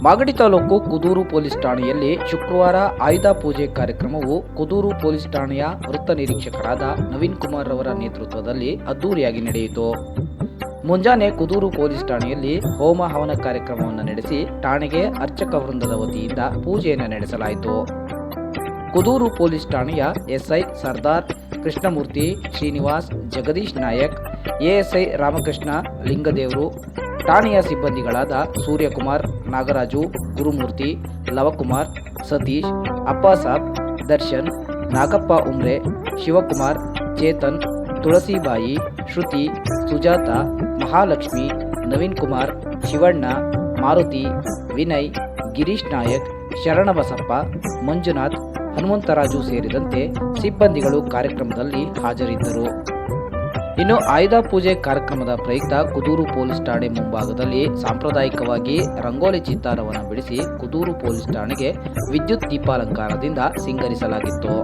Magadi taluk Kudur police ಠಾಣೆಯಲ್ಲಿ ಶುಕ್ರವಾರ ಆಯುಧ ಪೂಜೆ ಕಾರ್ಯಕ್ರಮವು ಕುದೂರು ಪೊಲೀಸ್ ಠಾಣೆಯ ವೃತ್ತ ನಿರೀಕ್ಷಕರಾದ ನವೀನ್ ಕುಮಾರ್ ರವರ ನೇತೃತ್ವದಲ್ಲಿ ಅದ್ದೂರಿಯಾಗಿ ನಡೆಯಿತು. ಮುಂಜಾನೆ ಕುದೂರು ಪೊಲೀಸ್ ಠಾಣೆಯಲ್ಲಿ ಹೋಮ ಹವನ ಕಾರ್ಯಕ್ರಮವನ್ನು ನಡೆಸಿ ಠಾಣೆಗೆ ಅರ್ಚಕ ವೃಂದದ ವತಿಯಿಂದ ಪೂಜೆಯನ್ನು ನಡೆಸಲಾಯಿತು. ಕುದೂರು ಪೊಲೀಸ್ ಠಾಣೆಯ ಎಸ್ಐ ಸರ್ದಾರ್ ಕೃಷ್ಣಮೂರ್ತಿ ಶ್ರೀನಿವಾಸ್, ಜಗದೀಶ್ ನಾಯಕ್ ಎಎಸ್ಐ ರಾಮಕೃಷ್ಣ, ಲಿಂಗದೇವರು ಠಾಣೆಯ ಸಿಬ್ಬಂದಿಗಳಾದ ಸೂರ್ಯಕುಮಾರ್, ನಾಗರಾಜು, ಗುರುಮೂರ್ತಿ, ಲವಕುಮಾರ್, ಸತೀಶ್ ಅಪ್ಪಾಸಾಬ್ ದರ್ಶನ್, ನಾಗಪ್ಪ ಉಮ್ರೆ, ಶಿವಕುಮಾರ್, ಚೇತನ್, ತುಳಸಿಬಾಯಿ, ಶ್ರುತಿ, ಸುಜಾತ, ಮಹಾಲಕ್ಷ್ಮಿ, ನವೀನ್ ಕುಮಾರ್, ಶಿವಣ್ಣ, ಮಾರುತಿ, ವಿನಯ್, ಗಿರೀಶ್ ನಾಯಕ್, ಶರಣಬಸಪ್ಪ, ಮಂಜುನಾಥ್, ಹನುಮಂತರಾಜು ಸೇರಿದಂತೆ ಸಿಬ್ಬಂದಿಗಳು ಕಾರ್ಯಕ್ರಮದಲ್ಲಿ ಹಾಜರಿದ್ದರು. ಇನ್ನು ಆಯುಧ ಪೂಜೆ ಕಾರ್ಯಕ್ರಮದ ಪ್ರಯುಕ್ತ ಕುದೂರು ಪೊಲೀಸ್ ಠಾಣೆ ಮುಂಭಾಗದಲ್ಲಿ ಸಾಂಪ್ರದಾಯಿಕವಾಗಿ ರಂಗೋಲಿ ಚಿತ್ತಾರವನ್ನು ಬಿಡಿಸಿ ಕುದೂರು ಪೊಲೀಸ್ ಠಾಣೆಗೆ ವಿದ್ಯುತ್ ದೀಪಾಲಂಕಾರದಿಂದ ಸಿಂಗರಿಸಲಾಗಿತ್ತು.